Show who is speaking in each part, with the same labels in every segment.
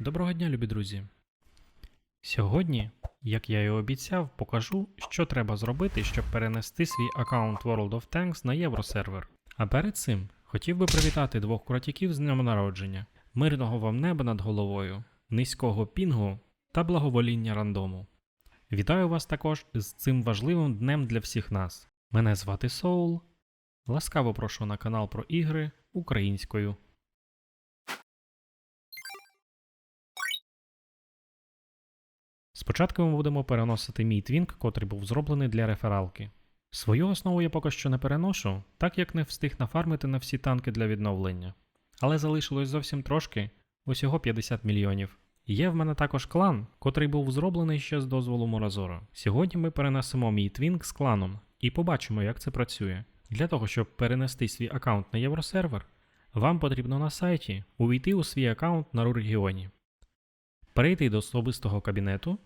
Speaker 1: Доброго дня, любі друзі. Сьогодні, як я і обіцяв, покажу, що треба зробити, щоб перенести свій аккаунт World of Tanks на євросервер. А перед цим хотів би привітати двох кротяків з днем народження, мирного вам неба над головою, низького пінгу та благовоління рандому. Вітаю вас також з цим важливим днем для всіх нас. Мене звати Соул. Ласкаво прошу на канал про ігри українською. Спочатку ми будемо переносити мій твінк, котрий був зроблений для рефералки. Свою основу я поки що не переношу, так як не встиг нафармити на всі танки для відновлення. Але залишилось зовсім трошки, усього 50 мільйонів. Є в мене також клан, котрий був зроблений ще з дозволу Моразора. Сьогодні ми перенесемо мій твінк з кланом і побачимо, як це працює. Для того, щоб перенести свій аккаунт на євросервер, вам потрібно на сайті увійти у свій аккаунт на регіоні, перейти до особистого кабінету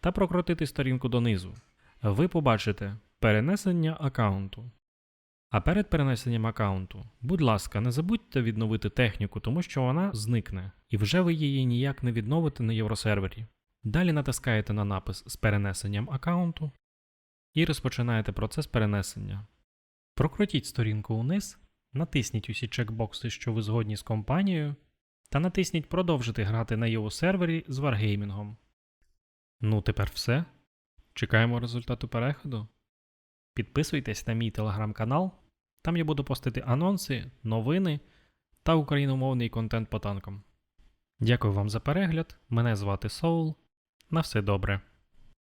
Speaker 1: та прокрутити сторінку донизу. Ви побачите перенесення аккаунту. А перед перенесенням аккаунту, будь ласка, не забудьте відновити техніку, тому що вона зникне, і вже ви її ніяк не відновите на євросервері. Далі натискаєте на напис з перенесенням аккаунту і розпочинаєте процес перенесення. Прокрутіть сторінку униз, натисніть усі чекбокси, що ви згодні з компанією, та натисніть Продовжити грати на його сервері з Wargaming. Ну, тепер все. Чекаємо результату переходу. Підписуйтесь на мій телеграм-канал. Там я буду постити анонси, новини та україномовний контент по танкам. Дякую вам за перегляд. Мене звати Соул. На все добре.